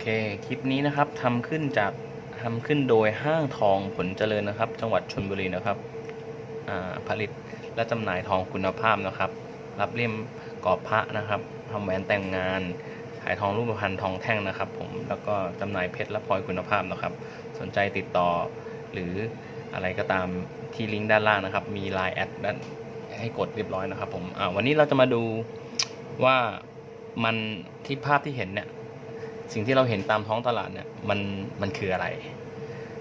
เค คลิปนี้นะครับทำขึ้นจากทำขึ้นโดยห้างทองผลเจริญนะครับ จังหวัดชลบุรีนะครับผลิตและจำหน่ายทองคุณภาพนะครับ รับเลี่ยมกรอบพระนะครับทำแหวนแต่งงานขายทองรูปพรรณทองแท่งนะครับ ผมแล้วก็จำหน่ายเพชรและพลอยคุณภาพนะครับ สนใจติดต่อหรืออะไรก็ตามที่ลิงก์ด้านล่างนะครับ มี Line แอดด้านให้กดเรียบร้อยนะครับผมวันนี้เราจะมาดูว่ามันที่ภาพที่เห็นเนี่ย สิ่งที่เราเห็นตามท้องตลาดเนี่ยมันมันคืออะไร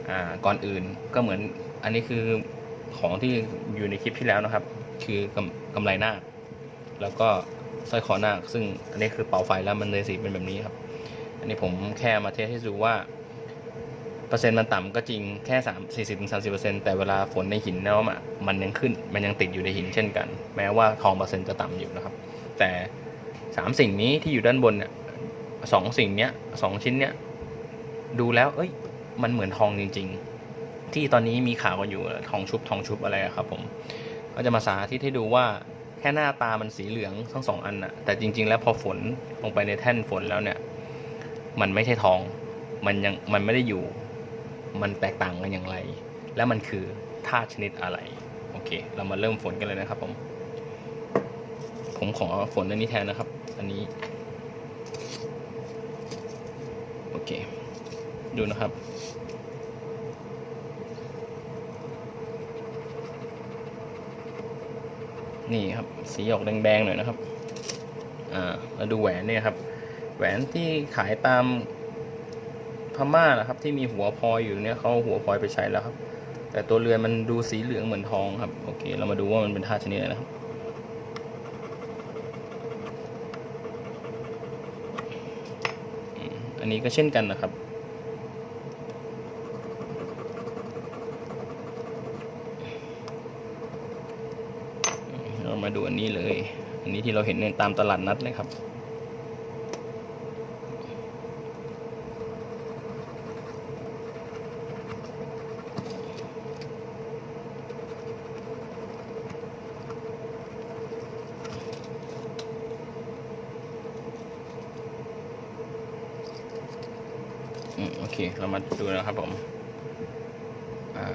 อ่าก่อนอื่นก็เหมือนอันนี้คือของที่อยู่ในคลิปที่แล้วนะครับ คือกำกำไรหน้า แล้วก็สร้อยคอหน้า ซึ่งอันนี้คือเป่าไฟแล้วมันเลยสีเป็นแบบนี้ครับ อันนี้ผมแค่มาเทสให้ดูว่าเปอร์เซ็นต์มันต่ำก็จริงแค่สามสี่สิบถึงสามสิบเปอร์เซ็นต์แต่เวลาฝนในหินแล้วอะมันยังขึ้นมันยังติดอยู่ในหินเช่นกัน แม้ว่าทองเปอร์เซ็นต์จะต่ำอยู่นะครับ แต่สามสิ่งนี้ที่อยู่ด้านบนเนี่ย สองสิ่งเนี้ยสองชิ้นเนี้ยดูแล้วเอ้ย มันเหมือนทองจริง ๆ ที่ตอนนี้มีข่าวกันอยู่ทองชุบทองชุบอะไรครับผมก็จะมาสาธิตให้ดูว่าแค่หน้าตามันสีเหลืองทั้งสองอันน่ะ แต่จริง ๆ แล้วพอฝนลงไปในแท่นฝนแล้วเนี่ย มันไม่ใช่ทอง มันยังมันไม่ได้อยู่ มันแตกต่างกันอย่างไร และมันคือธาตุชนิดอะไร โอเค เรามาเริ่มฝนกันเลยนะครับผม ผมขอฝนอันนี้แทนนะครับ อันนี้ โอเค ดูนะครับ นี่ครับ สีออกแดงๆหน่อยนะครับ อ่ามาดูแหวนเนี่ยครับ แหวนที่ขายตามพม่านะครับ ที่มีหัวพลอยอยู่เนี่ยเขาหัวพลอยไปใช้แล้วครับ แต่ตัวเรือนมันดูสีเหลืองเหมือนทองครับ โอเค เรามาดูว่ามันเป็นธาตุชนิดอะไรนะครับ อืมอั นนี้ก็เช่นกันนะครับ เรามาดูอันนี้เลย อันนี้ที่เราเห็นในตามตลาดนัดเลยครับ โอเค เรามาดูนะครับผมอ่า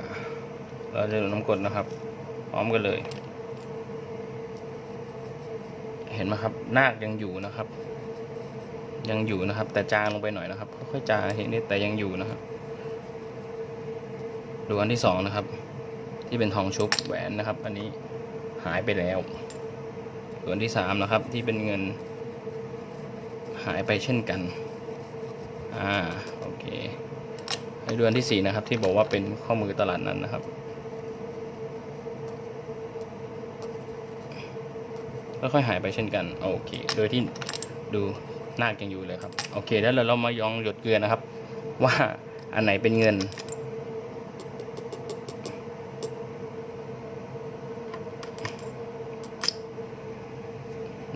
เราจะดูน้ำกรดนะครับ พร้อมกันเลย เห็นไหมครับ นาคยังอยู่นะครับ ยังอยู่นะครับ แต่จางลงไปหน่อยนะครับ ค่อยๆจางเห็นนิดแต่ยังอยู่นะครับ ดูอันที่สองนะครับ ที่เป็นทองชุบแหวนนะครับ อันนี้หายไปแล้วส่วนที่สามนะครับ ที่เป็นเงิน หายไปเช่นกัน อ่าโอเคให้ดูอันที่สี่นะครับ ที่บอกว่าเป็นข้อมือตลาดนั้นนะครับ ก็ค่อยหายไปเช่นกัน โอเค โดยที่ดูหน้าคยังอยู่เลยครับ โอเค แล้วเรามายองหยดเกลือนะครับ ว่าอันไหนเป็นเงิน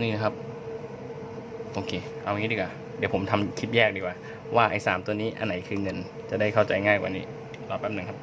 นี่นะครับ โอเค เอางี้ดีกว่า เดี๋ยวผมทำคลิปแยกดีกว่า ว่าไอ้สามตัวนี้อันไหนคือเงิน จะได้เข้าใจง่ายกว่านี้ รอแป๊บหนึ่งครับ